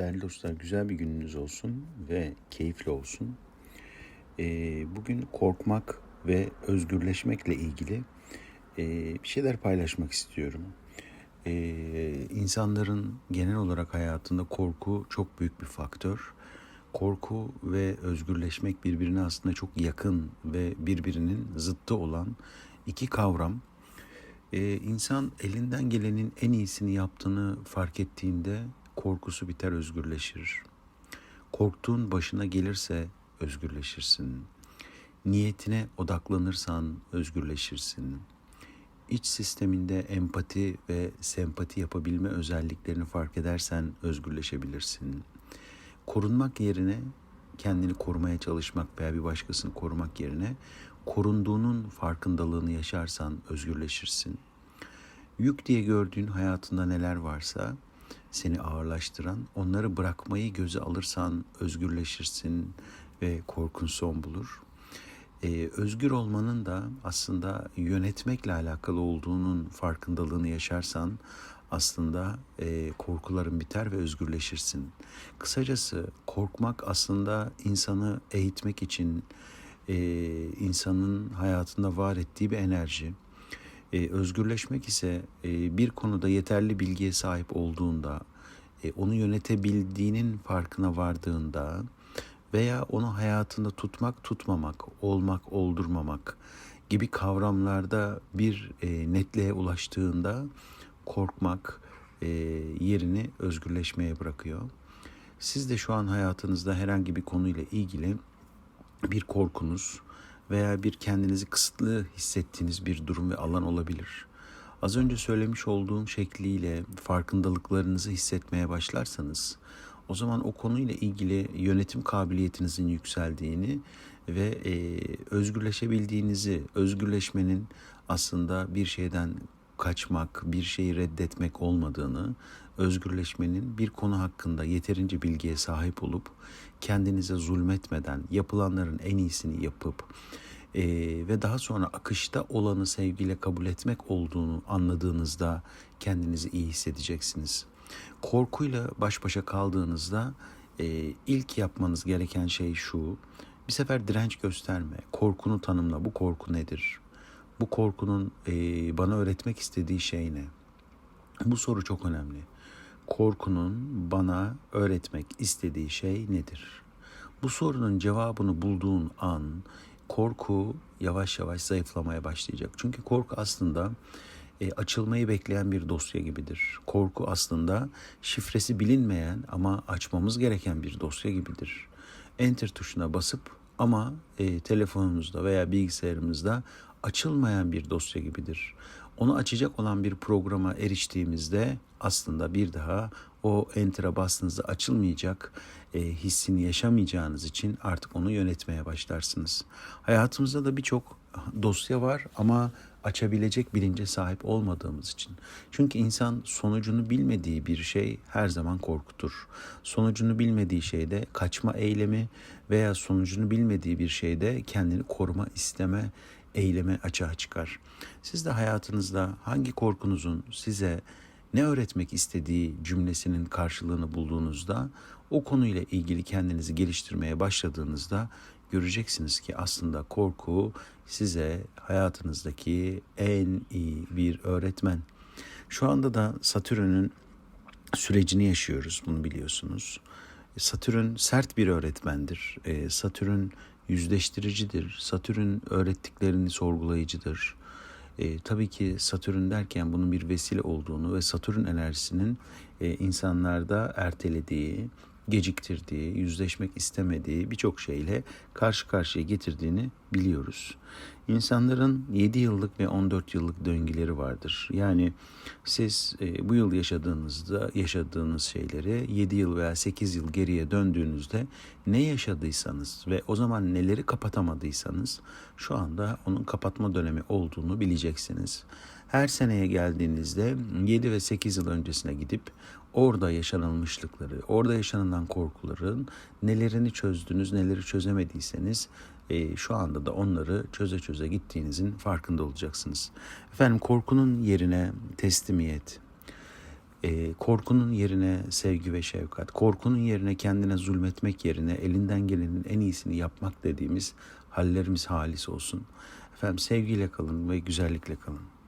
Değerli dostlar güzel bir gününüz olsun ve keyifli olsun. Ee, bugün korkmak ve özgürleşmekle ilgili e, bir şeyler paylaşmak istiyorum. Ee, insanların genel olarak hayatında korku çok büyük bir faktör. Korku ve özgürleşmek birbirine aslında çok yakın ve birbirinin zıttı olan iki kavram. Ee, insan elinden gelenin en iyisini yaptığını fark ettiğinde korkusu biter özgürleşir. Korktuğun başına gelirse özgürleşirsin. Niyetine odaklanırsan özgürleşirsin. İç sisteminde empati ve sempati yapabilme özelliklerini fark edersen özgürleşebilirsin. Korunmak yerine kendini korumaya çalışmak veya bir başkasını korumak yerine korunduğunun farkındalığını yaşarsan özgürleşirsin. Yük diye gördüğün hayatında neler varsa seni ağırlaştıran, onları bırakmayı göze alırsan özgürleşirsin ve korkun son bulur. Ee, özgür olmanın da aslında yönetmekle alakalı olduğunun farkındalığını yaşarsan aslında e, korkuların biter ve özgürleşirsin. Kısacası korkmak aslında insanı eğitmek için e, insanın hayatında var ettiği bir enerji. E, özgürleşmek ise e, bir konuda yeterli bilgiye sahip olduğunda, e, onu yönetebildiğinin farkına vardığında veya onu hayatında tutmak, tutmamak, olmak, oldurmamak gibi kavramlarda bir e, netliğe ulaştığında korkmak e, yerini özgürleşmeye bırakıyor. Siz de şu an hayatınızda herhangi bir konuyla ilgili bir korkunuz, veya bir kendinizi kısıtlı hissettiğiniz bir durum ve alan olabilir. Az önce söylemiş olduğum şekliyle farkındalıklarınızı hissetmeye başlarsanız o zaman o konuyla ilgili yönetim kabiliyetinizin yükseldiğini ve e, özgürleşebildiğinizi, özgürleşmenin aslında bir şeyden kaçmak, bir şeyi reddetmek olmadığını, özgürleşmenin bir konu hakkında yeterince bilgiye sahip olup kendinize zulmetmeden yapılanların en iyisini yapıp e, ve daha sonra akışta olanı sevgiyle kabul etmek olduğunu anladığınızda kendinizi iyi hissedeceksiniz. Korkuyla baş başa kaldığınızda e, ilk yapmanız gereken şey şu. Bir sefer direnç gösterme. Korkunu tanımla. Bu korku nedir? Bu korkunun e, bana öğretmek istediği şey ne? Bu soru çok önemli. Korkunun bana öğretmek istediği şey nedir? Bu sorunun cevabını bulduğun an korku yavaş yavaş zayıflamaya başlayacak. Çünkü korku aslında e, açılmayı bekleyen bir dosya gibidir. Korku aslında şifresi bilinmeyen ama açmamız gereken bir dosya gibidir. Enter tuşuna basıp ama e, telefonumuzda veya bilgisayarımızda açılmayan bir dosya gibidir. Onu açacak olan bir programa eriştiğimizde aslında bir daha o enter'a bastığınızda açılmayacak e, hissini yaşamayacağınız için artık onu yönetmeye başlarsınız. Hayatımızda da birçok dosya var ama açabilecek bilince sahip olmadığımız için. Çünkü insan sonucunu bilmediği bir şey her zaman korkutur. Sonucunu bilmediği şeyde kaçma eylemi veya sonucunu bilmediği bir şeyde kendini koruma isteme eyleme açığa çıkar. Siz de hayatınızda hangi korkunuzun size ne öğretmek istediği cümlesinin karşılığını bulduğunuzda o konuyla ilgili kendinizi geliştirmeye başladığınızda göreceksiniz ki aslında korku size hayatınızdaki en iyi bir öğretmen. Şu anda da Satürn'ün sürecini yaşıyoruz bunu biliyorsunuz. Satürn sert bir öğretmendir. Ee, Satürn yüzleştiricidir. Satürn öğrettiklerini sorgulayıcıdır. E, tabii ki Satürn derken bunun bir vesile olduğunu ve Satürn enerjisinin e, insanlarda ertelediği, geciktirdiği, yüzleşmek istemediği birçok şeyle karşı karşıya getirdiğini biliyoruz. İnsanların 7 yıllık ve 14 yıllık döngüleri vardır. Yani siz e, bu yıl yaşadığınızda yaşadığınız şeyleri 7 yıl veya 8 yıl geriye döndüğünüzde ne yaşadıysanız ve o zaman neleri kapatamadıysanız şu anda onun kapatma dönemi olduğunu bileceksiniz. Her seneye geldiğinizde 7 ve 8 yıl öncesine gidip orada yaşanılmışlıkları, orada yaşanılan korkuların nelerini çözdünüz, neleri çözemediyseniz e, şu anda da onları çöze çöze gittiğinizin farkında olacaksınız. Efendim korkunun yerine teslimiyet. E, korkunun yerine sevgi ve şefkat, korkunun yerine kendine zulmetmek yerine elinden gelenin en iyisini yapmak dediğimiz hallerimiz halis olsun. Efendim sevgiyle kalın ve güzellikle kalın.